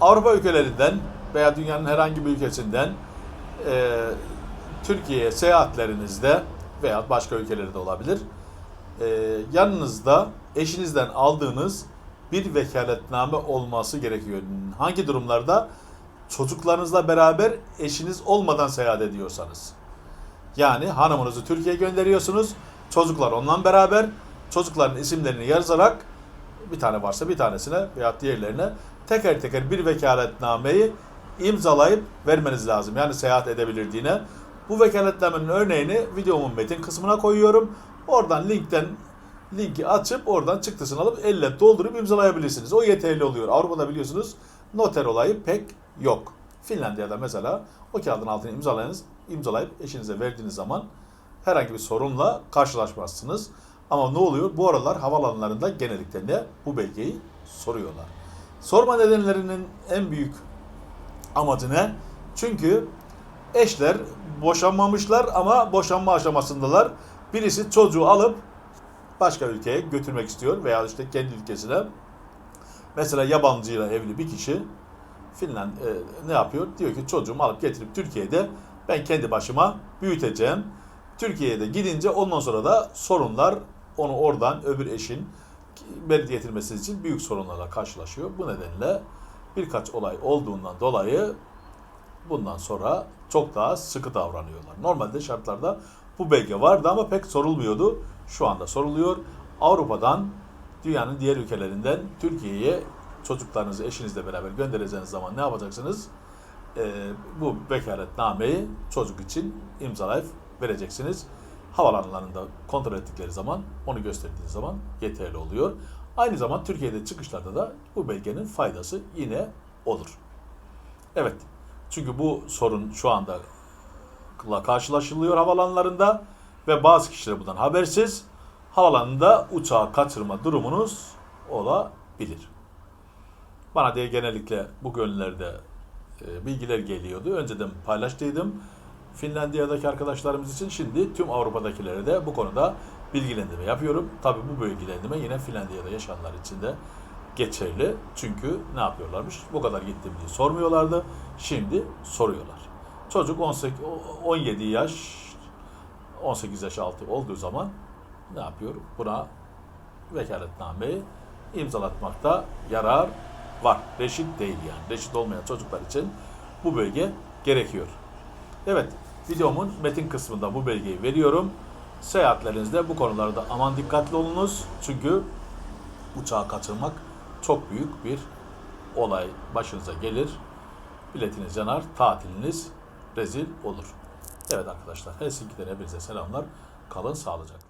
Avrupa ülkelerinden veya dünyanın herhangi bir ülkesinden e, Türkiye'ye seyahatlerinizde veya başka ülkelerde de olabilir. e, yanınızda eşinizden aldığınız bir vekaletname olması gerekiyor. Hangi durumlarda? Çocuklarınızla beraber eşiniz olmadan seyahat ediyorsanız. Yani hanımınızı Türkiye'ye gönderiyorsunuz. Çocuklar onunla beraber çocukların isimlerini yazarak bir tane varsa bir tanesine veya diğerlerine teker teker bir vekaletnameyi imzalayıp vermeniz lazım. Yani seyahat edebilirdiğine. Bu vekaletnamenin örneğini videomun metin kısmına koyuyorum. Oradan linkten linki açıp oradan çıktısını alıp elle doldurup imzalayabilirsiniz. O yeterli oluyor. Avrupa'da biliyorsunuz noter olayı pek yok. Finlandiya'da mesela o kağıdın altını imzalayınız, imzalayıp eşinize verdiğiniz zaman herhangi bir sorunla karşılaşmazsınız. Ama ne oluyor? Bu aralar havalanlarında genellikle ne? Bu belgeyi soruyorlar. Sorma nedenlerinin en büyük amacı ne? Çünkü eşler boşanmamışlar ama boşanma aşamasındalar. Birisi çocuğu alıp başka ülkeye götürmek istiyor veya işte kendi ülkesine. Mesela yabancıyla evli bir kişi Finland e, ne yapıyor? Diyor ki çocuğumu alıp getirip Türkiye'de ben kendi başıma büyüteceğim. Türkiye'de gidince ondan sonra da sorunlar onu oradan öbür eşin beri getirmesi için büyük sorunlarla karşılaşıyor. Bu nedenle birkaç olay olduğundan dolayı bundan sonra çok daha sıkı davranıyorlar. Normalde şartlarda bu belge vardı ama pek sorulmuyordu. Şu anda soruluyor. Avrupa'dan dünyanın diğer ülkelerinden Türkiye'ye çocuklarınızı eşinizle beraber göndereceğiniz zaman ne yapacaksınız? Ee, bu vekaletnameyi çocuk için imzalayıp vereceksiniz. Havalanlarında kontrol ettikleri zaman, onu gösterdiği zaman yeterli oluyor. Aynı zaman Türkiye'de çıkışlarda da bu belgenin faydası yine olur. Evet, çünkü bu sorun şu anda karşılaşılıyor havalanlarında ve bazı kişiler bundan habersiz. Havalanında uçağı kaçırma durumunuz olabilir. Bana diye genellikle bu gönüllerde e, bilgiler geliyordu. Önceden paylaştıydım. Finlandiya'daki arkadaşlarımız için şimdi tüm Avrupa'dakilere de bu konuda bilgilendirme yapıyorum. Tabii bu bilgilendirme yine Finlandiya'da yaşayanlar için de geçerli. Çünkü ne yapıyorlarmış? Bu kadar gittim diye sormuyorlardı. Şimdi soruyorlar. Çocuk 18, 17 yaş 18 yaş altı olduğu zaman ne yapıyor? Buna vekaletnameyi imzalatmakta yarar var. Reşit değil yani. Reşit olmayan çocuklar için bu belge gerekiyor. Evet, videomun metin kısmında bu belgeyi veriyorum. Seyahatlerinizde bu konularda aman dikkatli olunuz. Çünkü uçağı kaçırmak çok büyük bir olay başınıza gelir. Biletiniz yanar, tatiliniz rezil olur. Evet arkadaşlar, Helsinki'den hepinize selamlar. Kalın sağlıcakla.